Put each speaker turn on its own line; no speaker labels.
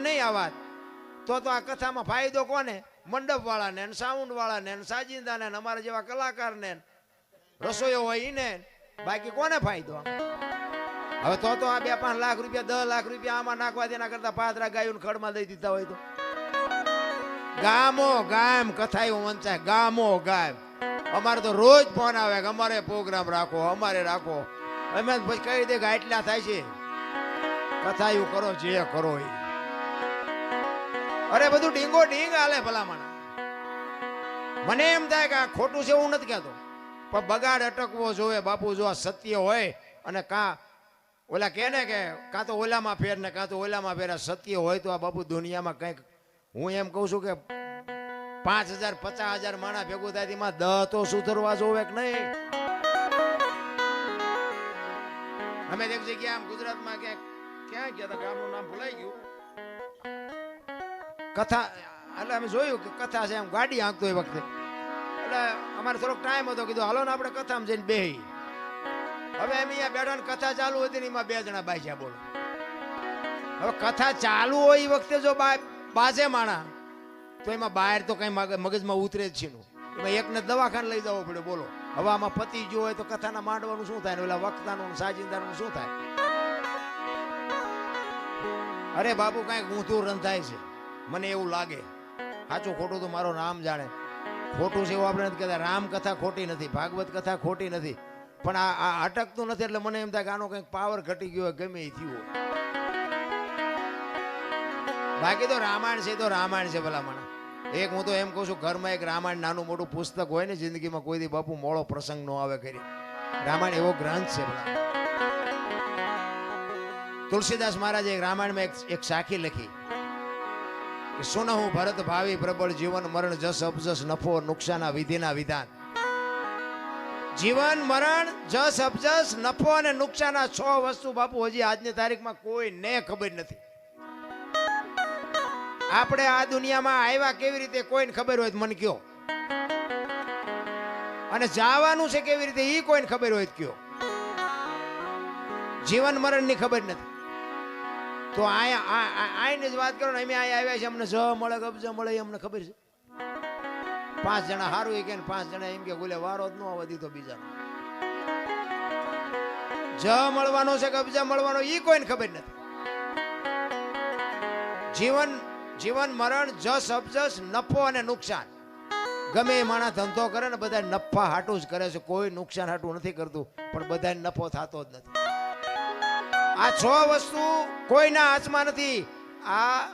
નહીં આ વાત. તો તો આ કથામાં ફાયદો કોને? મંડપ વાળાને ને સાઉન્ડ વાળાને સાજિંદાને અમારા જેવા કલાકારને રસોઈયો હોય ઈને. બાકી કોને ફાયદો? હવે તો તો આ બે પાંચ લાખ રૂપિયા, દસ લાખ રૂપિયા આમાં નાખવા તેના કરતા પાદરા ગાયું ખડમાં દઈ દીધા હોય તો. ગામો ગામ કથાયું વંચાય, ગામો ગામ. અમારે તો રોજ ફોન આવે કે અમારે પ્રોગ્રામ રાખો, અમારે રાખો. અમે પછી કહી દે કે આટલા થાય છે? કથાયું કરો, જે કરો એ. અરે બધું ડીંગો ડીંગ હાલે ભલામણ. મને એમ થાય કે આ ખોટું છે એવું નથી કહેતો. પણ બગાડ અટકવો જોવે બાપુ, જો આ સત્ય હોય અને કાં ઓલા કહે ને કે કાં તો ઓલામાં ફેર ને કાં તો ઓલામાં ફેર સત્ય હોય તો આ બાપુ દુનિયામાં કંઈક હું એમ કહું છું કે પાંચ હજાર, પચાસ હજાર માણા ભેગું થાય તેમાં દહ તો સુધરવા જોવે કે નહીં? અમે એક ગયા આમ ગુજરાતમાં ક્યાંક ક્યાં ગયા હતા ગામનું નામ ભૂલાઈ ગયું. કથા, એટલે અમે જોયું કે કથા છે, એમ ગાડી આંકતો એ વખતે. એટલે અમારે થોડોક ટાઈમ હતો, કીધું, હાલો ને આપણે કથામાં જઈને બેહી. હવે એમ અહીંયા બેઠા ને કથા ચાલુ હતી ને એમાં બે જણા બાજ્યા બોલો. હવે કથા ચાલુ હોય એ વખતે જો બા, બાજે માણા, તો એમાં બહાર તો કઈ મગજમાં ઉતરે જ છે નું એમાં એકને દવાખાને લઈ જવો પડે બોલો. હવે આમાં પતિ જો હોય તો કથાના માંડવાનું શું થાય? ને ઓલા વખતાનું સાજિંદાનું શું થાય? અરે બાપુ કાંઈક ઊંધું રંધાય છે. મને એવું લાગે. સાચું ખોટું તો મારો રામ જાણે. ખોટું છે એવું આપણે નથી કહેતા. રામ કથા ખોટી નથી ભાગવત કથા ખોટી નથી. પણ આ આ અટકતું નથી એટલે મને એમ થાય કે આનો કંઈક પાવર ઘટી ગયો ગમે એ થયું બાકી તો રામાયણ છે તો રામાયણ છે ભલા મને એક હું તો એમ કહું છું, ઘરમાં એક રામાયણ નાનું મોટું પુસ્તક હોય ને જિંદગીમાં કોઈ દી બાપુ મોળો પ્રસંગ નો આવે કરી રામાયણ એવો ગ્રંથ છે ભલા તુલસીદાસ મહારાજે રામાયણમાં એક એક સાખી લખી. કે સુનહું ભરત ભાવિ પ્રબળ જીવન મરણ જસ અપજસ નફો નુકસાન વિધિના વિધાન. જીવન મરણ, જસ અપજસ, નફો અને નુકસાના છ વસ્તુ બાપુ, હજી આજની તારીખમાં કોઈને ખબર નથી. આપણે આ દુનિયામાં આવ્યા કેવી રીતે કોઈને ખબર હોય મન કયો અને જવાનું છે કેવી રીતે એ કોઈને ખબર હોય કયો જીવન મરણની ખબર નથી. તો આઈને જ વાત કરો ને, અમે આવ્યા છે અમને જ મળે કબજો મળે, અમને ખબર છે. પાંચ જણા સારું કે પાંચ જણા એમ કે બોલે વારો જ ન આવવા દીધો બીજાનો. જ મળવાનો છે કબજા મળવાનો એ કોઈને ખબર નથી. જીવન જીવન, મરણ, જસ, અબજસ, નફો અને નુકસાન. ગમે એ માણસ ધંધો કરે ને બધા નફા હાટું જ કરે છે. કોઈ નુકસાન હાટું નથી કરતું, પણ બધા નફો થતો જ નથી. આ છ વસ્તુ કોઈના હાથમાં નથી. આ